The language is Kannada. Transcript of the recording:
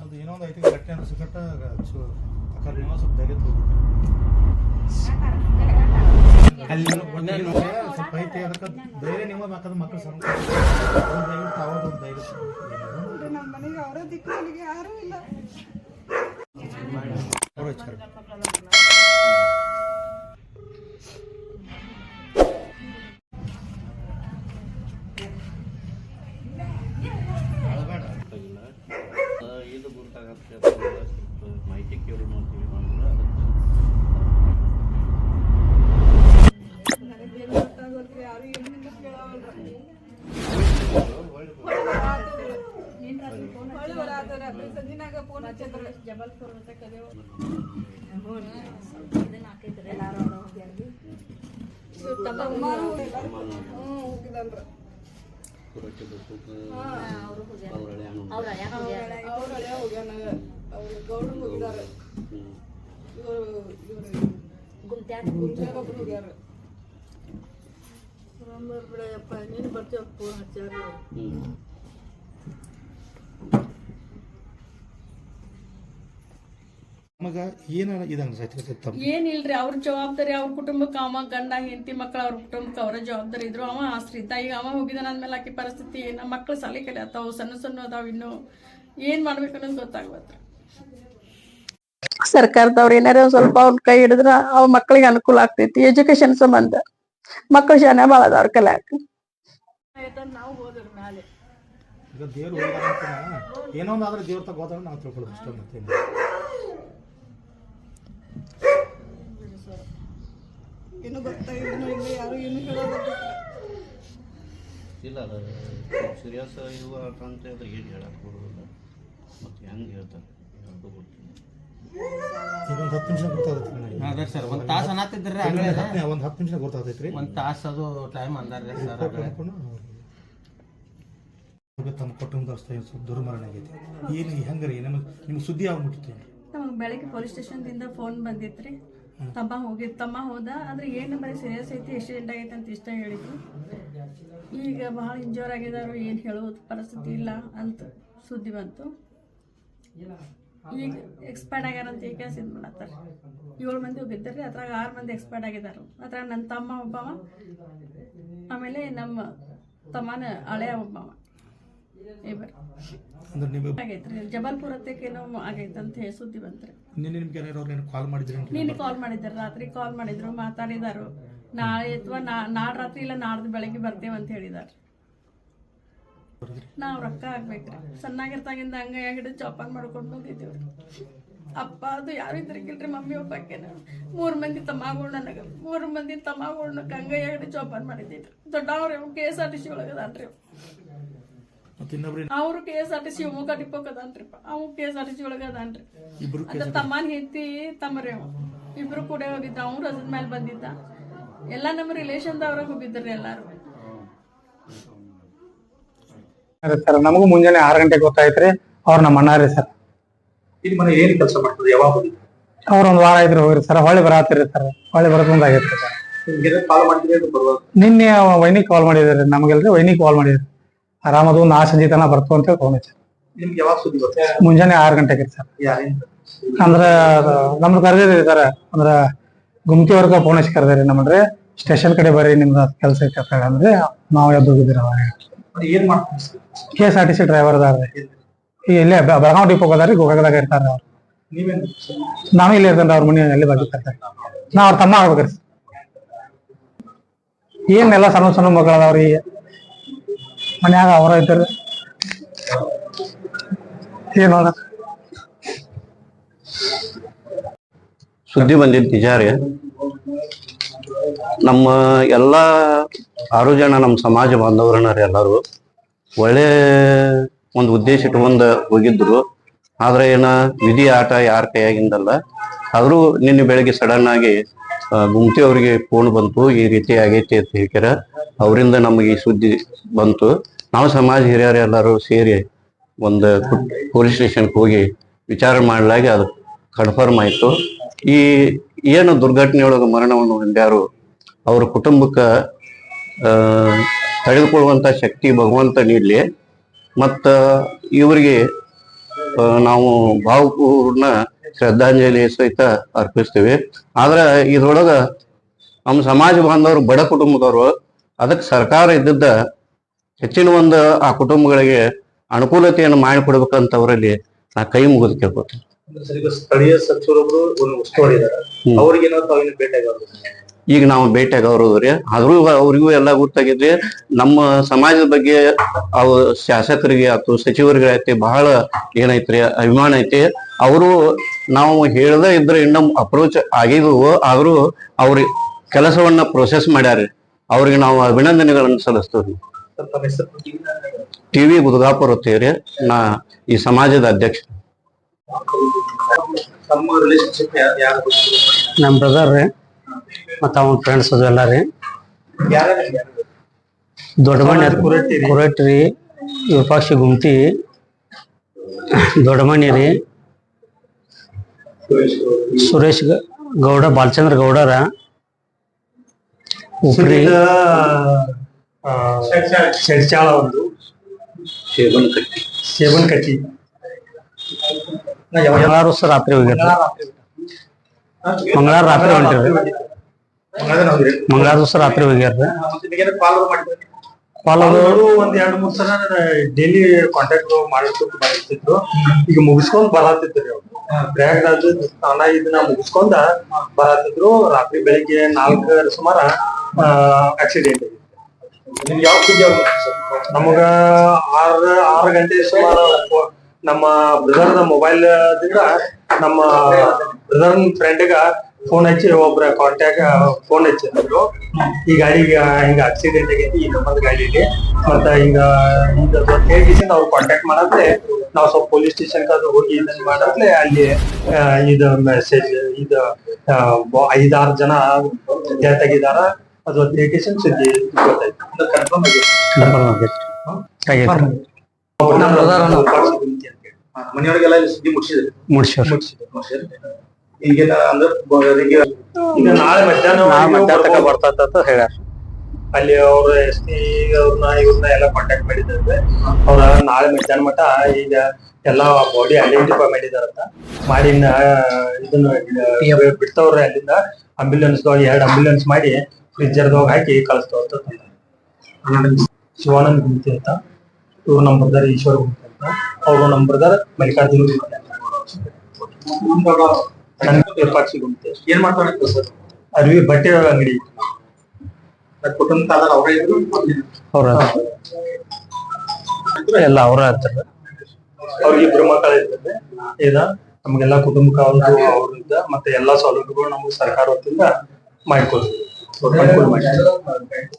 ಅದು ಏನೋ ಒಂದು ಐತಿ ಗಟ್ಟಿ ಅನ್ಸಕಟ್ಟ ಅಕ್ಕ ನೀವು ಸ್ವಲ್ಪ ಧೈರ್ಯ ಸ್ವಲ್ಪ ಐತಿ ಅದಕ್ಕೆ ಧೈರ್ಯ ನೀವು ಬೇಕಾದ ಮಕ್ಕಳು ಸಣ್ಣ ಧೈರ್ಯ ತಾವೊಂದು ಒಂದು ಧೈರ್ಯ ನಮ್ಮ ಮನೆಗೆ ಅವರೇ ದಿಕ್ಕು ಅಲ್ಲಿಗೆ ಯಾರೂ ಇಲ್ಲ. ಇದು ಗೊತ್ತಾಗತ್ತೆ ಮಾಹಿತಿ ಕೇಳಿ ಮಾಡ್ತೀವಿ ಅಂದ್ರೆ ಅದಕ್ಕೆ ಜಬಲ್ಪುರ್ ಅಂತ ಕಲಿಯೋ ಬಿಡಯಪ್ಪ ನೀನು ಬರ್ತೀವ ಫೋನ್ ಹಚ್ಚಾರ ನಮಗ ಏನ ಇದು ಅನ್ಸೈತಿ ತಮ್ಮ. ಏನಿಲ್ರಿ ಅವ್ರ ಜವಾಬ್ದಾರಿ ಅವ್ರ ಕುಟುಂಬಕ್ಕೆ ಅವ ಗಂಡ ಹೆಂಡತಿ ಮಕ್ಕಳು ಅವ್ರ ಕುಟುಂಬಕ್ಕೆ ಅವರ ಜವಾಬ್ದಾರಿ ಇದ್ರು. ಅವ ಆಶ್ರಿತ. ಈಗ ಅವ ಹೋಗಿದಾನ ಅಂದ್ಮೇಲೆ ಆಕಿ ಪರಿಸ್ಥಿತಿ ನಮ್ಮ ಮಕ್ಳು ಸಾಲಿ ಕಲಿಯತ್ತಾವ ಸಣ್ಣ ಸಣ್ಣ ಅದಾವ ಇನ್ನು. ಏನ್ ಮಾಡ್ಬೇಕು ಅನ್ನೋದು ಗೊತ್ತಾಗ್ಬತ್ರಿ ಸರ್ಕಾರದವ್ರು ಏನಾರ ಒಂದ್ ಸ್ವಲ್ಪ ಅವ್ರ ಕೈ ಹಿಡಿದ್ರ ಅವ್ ಮಕ್ಳಿಗೆ ಅನುಕೂಲ ಆಗ್ತೈತಿ. ಎಜುಕೇಶನ್ ಸಂಬಂಧ. ಮಕ್ಳು ಶಾನೆ ಭಾಳ ಅದಾವ್ರ ಕಲ್ಯಾಕ ನಾವು ಹೋದ್ರ ಮೇಲೆ ಈಗ ದೇವ್ರು ಏನೋ ಒಂದು ಆದ್ರೆ ದೇವ್ರ ತಗೋದ್ರೆ ನಾವು ತಿಳ್ಕೊಳ್ಳೋದು ಏನು ಇಲ್ಲ ಯಾರು ಏನು ಹೇಳೋದಿಲ್ಲ. ಇಲ್ಲ ಅದು ಸೀರಿಯಸ್ ಇವು ಆಟ ಅಂತ ಹೇಳಿದ್ರೆ ಏನು ಹೇಳಕ್ಕೆ ಬರೋದಿಲ್ಲ. ಮತ್ತು ಹೆಂಗೆ ಹೇಳ್ತಾರೆ? ಗೊತ್ತಿಲ್ಲ. ಒಂದು ಹತ್ತು ನಿಮಿಷ ಗೊತ್ತಾಗುತ್ತೆ ನನಗೆ ಅದೇ ಸರ್ ಒಂದು ತಾಸು ಅನ್ನತ್ತಿದ್ರಿ ಒಂದು ಹತ್ತು ಒಂದು ಹತ್ತು ನಿಮಿಷ ಗೊತ್ತಾಗ್ತೈತ್ರಿ ಒಂದು ತಾಸು ಅದು ಟೈಮ್ ಸರ್ ತಮ್ಮ ಕುಟುಂಬದ ಸ್ವಲ್ಪ ದುರ್ಮರಣ ಆಗೈತಿ. ಏನು ಹೆಂಗ್ರಿ? ನಿಮಗೆ ನಿಮ್ಗೆ ಸುದ್ದಿ ಆಗ್ಬಿಟ್ಟಿತ್ತು ನಮಗೆ ಬೆಳಗ್ಗೆ ಪೊಲೀಸ್ ಸ್ಟೇಷನ್ದಿಂದ ಫೋನ್ ಬಂದಿತ್ರಿ. ತಮ್ಮ ಹೋಗಿ, ತಮ್ಮ ಹೋದ, ಆದ್ರೆ ಏನು ಬರೀ ಸೀರಿಯಸ್ ಐತಿ ಆಕ್ಸಿಡೆಂಟ್ ಆಗೈತೆ ಅಂತ ಇಷ್ಟ ಹೇಳಿದ್ರು. ಈಗ ಬಹಳ ಇಂಜೋರ್ ಆಗಿದಾರು, ಏನು ಹೇಳೋದು ಪರಿಸ್ಥಿತಿ ಇಲ್ಲ ಅಂತ ಸುದ್ದಿ ಬಂತು. ಈಗ ಎಕ್ಸ್ಪೈರ್ಡ್ ಆಗ್ಯಾರಂತ ಈಗ ಇದು ಮಾಡತ್ತಾರೆ. ಏಳು ಮಂದಿ ಹೋಗಿದ್ದಾರೆ ಅದ್ರಾಗ ಆರು ಮಂದಿ ಎಕ್ಸ್ಪೈರ್ಡ್ ಆಗಿದ್ದಾರೆ ಅದ್ರಾಗ ನನ್ನ ತಮ್ಮ ಒಬ್ಬವ, ಆಮೇಲೆ ನಮ್ಮ ತಮ್ಮನ ಹಳೆಯ ಒಬ್ಬವ. ಅಂದ್ರೆ ನಿಮಗೆ ಆಗೈತ್ರಿ. ಜಬಲ್ಪುರ ಏನೋ ಆಗೈತೆ ಅಂತ ಹೇಳಿ ಸುದ್ದಿ ಬಂತ್ರಿ. ನಿನ್ನೆ ನಿಮ್ಗೆ ಏನಾರು ಅವ್ರು ಕಾಲ್ ಮಾಡಿದ್ರಿ ಅಂತ ನಿನ್ನೆ ಕಾಲ್ ಮಾಡಿದ್ರು ರಾತ್ರಿ ಕಾಲ್ ಮಾಡಿದ್ರು ಮಾತಾಡಿದಾರು. ನಾಳೆ ಅಥವಾ ನಾಳೆ ರಾತ್ರಿ ಇಲ್ಲ ನಾಡ್ದು ಬೆಳಗ್ಗೆ ಬರ್ತೇವೆ ಅಂತ ಹೇಳಿದಾರೆ. ನಾವು ರೊಕ್ಕ ಆಗ್ಬೇಕ್ರಿ ಸಣ್ಣಾಗಿರ್ತಾಗಿಂದ ಹಂಗ ಹಿಡಿದು ಚಾಪನ್ ಮಾಡ್ಕೊಂಡು ಬಂದಿದ್ದೀವ್ರಿ. ಅಪ್ಪ ಅದು ಯಾರು ಇದ್ರಿಗಿಲ್ರಿ ಮಮ್ಮಿ ಒಬ್ಬಕ್ಕೆ ಮೂರು ಮಂದಿ ತಮ್ಮಗಳು ನನಗೆ. ಮೂರು ಮಂದಿ ತಮ್ಮಗಳು ಕಂಗಯ್ಯ ಹಿಡಿದು ಜೋಪಾನ ಮಾಡಿದ್ದೀರಿ ದೊಡ್ಡವ್ರಿ K S R T C ಒಳಗದಾನ್ರಿ ಮತ್ತೆ ಇನ್ನೊಬ್ರು ಅವರು K S R T C Shivamogga ಡಿಪೋಕ್ ಅದಾನ್ರಿಪ್ಪ ಅವು K S R T C ಒಳಗ ಅದಾನ್ರಿ. ಇಬ್ರು ಅದ್ರ ತಮ್ಮನ ಹೆಂಡತಿ ತಮ್ಮರಿ ಅವ. ಇಬ್ರು ಕೂಡ ಹೋಗಿದ್ದ. ಅವ್ನು ರಜದ ಮೇಲೆ ಬಂದಿದ್ದ. ಎಲ್ಲ ನಮ್ಮ ರಿಲೇಷನ್ದವ್ರಾಗ ಹೋಗಿದ್ರಿ ಎಲ್ಲಾರು. ಅದೇ ಸರ್ ನಮಗೂ ಮುಂಜಾನೆ ಆರು ಗಂಟೆಗೆ ಗೊತ್ತಾಯ್ತ್ರಿ. ಅವ್ರು ನಮ್ಮ ಅಣ್ಣ ರೀ ಸರ್. ಇಲ್ಲಿ ಮನೆ ಏನು ಕೆಲಸ ಮಾಡ್ತದೆ ಯಾವಾಗ ಬಂದಿದ್ದು ಅವ್ರ ಒಂದ್ ವಾರ ಇದ್ರು ಹೋಗ್ರಿ ಸರ್. ಹೊಳ್ಳಿ ಬರತ್ತೀರಿ ಸರ್. ಹೊಳ್ಳಿ ಬರೋದ್ ಮುಂದ್ ಸರ್. ನಿಮ್ಗೆ ಕಾಲ್ ಮಾಡಿದ್ರೆ ಬರುವಾಗ ನಿನ್ನೆ ವೈನಿಗ್ ಕಾಲ್ ಮಾಡಿದ್ರಿ ನಮಗೆಲ್ರಿ ವೈನಿಗ್ ಕಾಲ್ ಮಾಡಿದ್ರಿ. ಆರಾಮದು ಒಂದು ಆ ಸಂಜೆ ತನ ಬರ್ತು ಅಂತ ಫೋನ್ ಹಚ್ಚಿ ನಿಮ್ಗೆ ಯಾವಾಗ ಸುದ್ದಿ ಮುಂಜಾನೆ ಆರು ಗಂಟೆಗೆ ಸರ್. ಅಂದ್ರ ನಮ್ಮ ನಮ್ದು ಕರೆದಿರಿ ಸರ್. ಅಂದ್ರ ಗುಮ್ತಿವರ್ಗ ಫೋನ್ ಹಚ್ಚಿ ಕರೆದಿರಿ ನಮ್ಮನ್ರಿ ಸ್ಟೇಷನ್ ಕಡೆ ಬರ್ರಿ ನಿಮ್ದು ಕೆಲ್ಸ ಐತೆ ಅಂತ ಹೇಳಿ ಅಂದ್ರೆ ನಾವು ಎದ್ದು ಹೋಗಿದ್ದೀರಿ ಅವಾಗ. ಏನ್ ಮಾಡ್ತೀವಿ K S R T C driver ಅದಾರ್ರಿ ಇಲ್ಲಿ ಬೆಳಗಾವ್ ಡಿಪೋಗ್ ಅದಾರಿ ಗೋಕಾಕದಾಗ ಇರ್ತಾರ ಅವ್ರು. ನಾವೇ ಇಲ್ಲಿ ಇರ್ತೇನೆ ಅವ್ರ ಮನೆ ಅಲ್ಲಿ ಬಾಜು ಕರ್ತಾರೆ ನಾ ಅವ್ರ ತಮ್ಮ ಆಗ್ಬೇಕ್ರಿ ಏನೆಲ್ಲ ಸಣ್ಣ ಸಣ್ಣ ಮಕ್ಕಳು ಅದಾವ್ರಿ ಮನ್ಯಾಗ ಅವರ ಇದ್ದಾರೆ. ಸುದ್ದಿ ಬಂದಿದ್ ನಿಜ ನಮ್ಮ ಎಲ್ಲ ಆರು ಜನ ನಮ್ಮ ಸಮಾಜ ಬಾಂಧವರನ್ನ ರೀ ಎಲ್ಲರೂ ಒಳ್ಳೆ ಒಂದು ಉದ್ದೇಶ ಇಟ್ಕೊಂಡ ಹೋಗಿದ್ರು. ಆದ್ರೆ ಏನ ವಿಧಿ ಆಟ ಯಾರ ಕೈಯಾಗಿಂದಲ್ಲ. ಆದ್ರೂ ನಿನ್ನೆ ಬೆಳಿಗ್ಗೆ ಸಡನ್ ಆಗಿ ಗುಮ್ತಿ ಅವರಿಗೆ ಫೋನ್ ಬಂತು ಈ ರೀತಿ ಆಗೈತಿ ಅಂತ ಹೇಳ್ಯಾರ ಅವರಿಂದ ನಮಗೆ ಈ ಸುದ್ದಿ ಬಂತು. ನಾವು ಸಮಾಜ ಹಿರಿಯರು ಎಲ್ಲರೂ ಸೇರಿ ಒಂದು ಪೊಲೀಸ್ ಸ್ಟೇಷನ್ಗೆ ಹೋಗಿ ವಿಚಾರ ಮಾಡಲಾಗಿ ಅದು ಕನ್ಫರ್ಮ್ ಆಯ್ತು. ಈ ಏನು ದುರ್ಘಟನೆಯೊಳಗೆ ಮರಣವನ್ನು ಹೊಂದ್ಯಾರು ಅವ್ರ ಕುಟುಂಬಕ್ಕೆ ಆ, ತಡೆದುಕೊಳ್ಳುವಂತ ಶಕ್ತಿ ಭಗವಂತ ನೀಡಲಿ. ಮತ್ತ ಇವರಿಗೆ ನಾವು ಭಾವಪೂರ್ಣ ಶ್ರದ್ಧಾಂಜಲಿ ಸಹಿತ ಅರ್ಪಿಸ್ತೀವಿ. ಆದ್ರೆ ಇದ್ರೊಳಗ ನಮ್ಮ ಸಮಾಜ ಬಾಂಧವರು ಬಡ ಕುಟುಂಬದವರು ಅದಕ್ಕೆ ಸರ್ಕಾರ ಇದ್ದಿದ್ದ ಹೆಚ್ಚಿನ ಒಂದು ಆ ಕುಟುಂಬಗಳಿಗೆ ಅನುಕೂಲತೆಯನ್ನು ಮಾಡಿಕೊಡ್ಬೇಕಂತವರಲ್ಲಿ ನಾ ಕೈ ಮುಗಿದು ಕೇಳ್ಕೊತೀನಿ. ಸ್ಥಳೀಯ ಸಚಿವರೊಬ್ರು ಒಂದು ಉಸ್ತುವಾರಿ ಇದಾರೆ. ನಾವು ಭೇಟಿ ಈಗ ನಾವು ಭೇಟಿಯಾಗ ಅವರು ಹೋದ್ರಿ ಆದ್ರೂ ಅವ್ರಿಗೂ ಎಲ್ಲ ಗೊತ್ತಾಗಿದ್ರಿ ನಮ್ಮ ಸಮಾಜದ ಬಗ್ಗೆ ಅವ್ರ ಶಾಸಕರಿಗೆ ಅಥವಾ ಸಚಿವರಿಗೆ ಐತಿ ಬಹಳ ಏನೈತ್ರಿ, ಅಭಿಮಾನ ಐತಿ. ಅವರು ನಾವು ಹೇಳದೇ ಇದ್ರೆ ಇನ್ನೂ ಅಪ್ರೋಚ್ ಆಗಿದ್ವು. ಆದ್ರೂ ಅವ್ರ ಕೆಲಸವನ್ನ ಪ್ರೊಸೆಸ್ ಮಾಡ್ಯಾರ ಅವ್ರಿಗೆ ನಾವು ಅಭಿನಂದನೆಗಳನ್ನು ಸಲ್ಲಿಸ್ತೀವಿ ಟಿವಿ ಬುಧಗಾಪುರ ಹೊತ್ತೀವ್ರಿ ನಾ ಈ ಸಮಾಜದ ಅಧ್ಯಕ್ಷ. ನಮ್ಮ ಬ್ರದರ್ ರೀ. ಮತ್ತ ಅವನ ಫ್ರೆಂಡ್ಸ್ ಅದು ಎಲ್ಲ ರೀ ಯಾರ ದೊಡ್ಡ ಮನೆ ಕುರಟ್ಟಿ ರೀ ವಿರೂಪಾಕ್ಷಿ ಗುಮ್ತಿ ದೊಡ್ಡ ಮನೆ ರೀ. ಸುರೇಶ್ ಗ- ಗೌಡ ಬಾಲಚಂದ್ರ ಗೌಡರ. ಉಪ್ರಿ. ಶೆಡ್ಚಾಳ ಒಂದು. ಸೇವನ್ ಕಟ್ಟಿ ಸೇಬನ್ ಕಟ್ಟಿ ರಾತ್ರಿ ಹೋಗ್ಯಾರ ಮಂಗಳವಾರ ರಾತ್ರಿ ಹೊಂಟಿರಿ ಮಂಗಳವಾರ ದಿವಸ ರಾತ್ರಿ ಹೋಗ್ಯಾರ ಕಾಲ್ ಮಾಡಿದ್ರೆ ಅವರು ಒಂದ್ ಎರಡ್ ಮೂರ್ ಸಲ ಡೈಲಿ ಕಾಂಟ್ಯಾಕ್ಟ್ ಮಾಡಿರ್ತಿದ್ರು ಮಾಡಿರ್ತಿದ್ರು ಈಗ ಮುಗಿಸ್ಕೊಂಡ್ ಬರತ್ತಿದ್ರು ಅವ್ರು. ಪ್ರಯಾಗ್ರಾಜ್ ಸ್ನಾನ ಇದನ್ನ ಮುಗಿಸ್ಕೊಂಡ ಬರತ್ತಿದ್ರು ರಾತ್ರಿ ಬೆಳಿಗ್ಗೆ ನಾಲ್ಕರ ಸುಮಾರ ಆಕ್ಸಿಡೆಂಟ್ ಆಗಿತ್ತು ನಿಮ್ಗೆ ಯಾವ ಸುದ್ದಿ? ನಮಗ ಆರ್ ಆರು ಗಂಟೆ ಸುಮಾರ ನಮ್ಮ ಬ್ರದರ್ ಮೊಬೈಲ್ ದಿಂದ ನಮ್ಮ ಬ್ರದರ್ ಫ್ರೆಂಡ್ಗ ಫೋನ್ ಹಚ್ಚಿ ಒಬ್ರ ಕಾಂಟ್ಯಾಕ್ಟ್ ಫೋನ್ ಹಚ್ಚಿದ್ರು. ಈ ಗಾಡಿಗೆ ಹಿಂಗ ಆಕ್ಸಿಡೆಂಟ್ ಆಗೈತಿ ಈ ನಮ್ಮದ್ ಗಾಡಿಲಿ. ಮತ್ತ ಹಿಂಗ ಹಿಂಗ ಹೇಳ್ಕಿಸಿಂದ ಅವ್ರು ಕಾಂಟ್ಯಾಕ್ಟ್ ಮಾಡತ್ಲೆ ನಾವ್ ಸ್ವಲ್ಪ ಪೊಲೀಸ್ ಸ್ಟೇಷನ್ ಕಾದ್ರು ಹೋಗಿ ಇದನ್ನ ಮಾಡತ್ಲೆ ಅಲ್ಲಿ ಇದು ಮೆಸೇಜ್ ಇದು ಐದಾರು ಜನ ಡೆತ್ ಆಗಿದಾರ ಅದು ಹೇಳ್ಕಿಸಿಂದ ಸುದ್ದಿ ಗೊತ್ತಾಯ್ತು. ಕನ್ಫರ್ಮ್ ಆಗಿದೆ. ನಮ್ಮ ಬ್ರದರ್ ಹಾ, ಮನೆಯೊಳಗೆಲ್ಲ ಸುದ್ದಿ ಮುಟ್ಸಿದ್ರು ಮುಡ್ಶ್ವರ್ ಮುಟ್ಸಿದ್ರು. ಈಗೇನ ಅಂದ್ರೆ ಈಗ ನಾಳೆ ಮಧ್ಯಾಹ್ನ ಮಧ್ಯಾಹ್ನ ತನಕ ಬರ್ತದ ಅಂತ ಹೇಳ್ಯಾರ ಅಲ್ಲಿ ಅವ್ರ ಎಸ್ ಪಿ ಅವ್ರನ್ನ ಇವ್ರನ್ನ ಎಲ್ಲ ಕಾಂಟ್ಯಾಕ್ಟ್ ಮಾಡಿದ್ದಾರೆ. ಅವ್ರ ನಾಳೆ ಮಧ್ಯಾಹ್ನ ಮಠ ಈಗ ಎಲ್ಲಾ ಬಾಡಿ ಐಡೆಂಟಿಫೈ ಮಾಡಿದಾರಂತ ಮಾಡಿ ಇದನ್ನ ಬಿಡ್ತಾವ್ರೆ ಅಲ್ಲಿಂದ. ಅಂಬ್ಯುಲೆನ್ಸ್ ಎರಡು ಎರಡ್ ಅಂಬ್ಯುಲೆನ್ಸ್ ಮಾಡಿ ಫ್ರಿಜ್ಜರ್ದಾಗ ಹಾಕಿ ಕಳಿಸ್ತಾವಂತ. ಶಿವಾನಂದ್ ಗುಂತಿ ಅಂತ. ಇವ್ರ ನಮ್ಮ ಬ್ರದರ್ ಈಶ್ವರ್ ಗುಂತಿ ಅಂತ. ಅವ್ರು ನಮ್ಮ ಬ್ರದರ್ ಮಲ್ಲಿಕಾರ್ಜುನ್ ಗುಂತಿ ಅಂತ. ನನ್ ವಿರೂಪಾಕ್ಷಿ ಗುಂತಿ ಏನ್ ಮಾಡ್ತಾನೆ ಸರ್? ಅರ್ವಿ ಬಟ್ಟೆ ಅಂಗಡಿ. ಕುಟುಂಬ ಆಧಾರ ಅವರೇ ಇದ್ರು? ಅವ್ರ ಎಲ್ಲ ಅವರ ಹತ್ರ. ಅವ್ರಿಗೆ ಮಕ್ಕಳ ಇದ್ದಾರೆ ಇದ ನಮಗೆಲ್ಲ ಕುಟುಂಬ ಕಾಲದ್ದು ಅವ್ರಿಂದ ಮತ್ತೆ ಎಲ್ಲಾ ಸೌಲಭ್ಯಗಳು ನಮ್ಗೆ ಸರ್ಕಾರ ವತಿಯಿಂದ ಮಾಡ್ಕೊಡ್ತೀವಿ. ಅನುಕೂಲ ಮಾಡಿ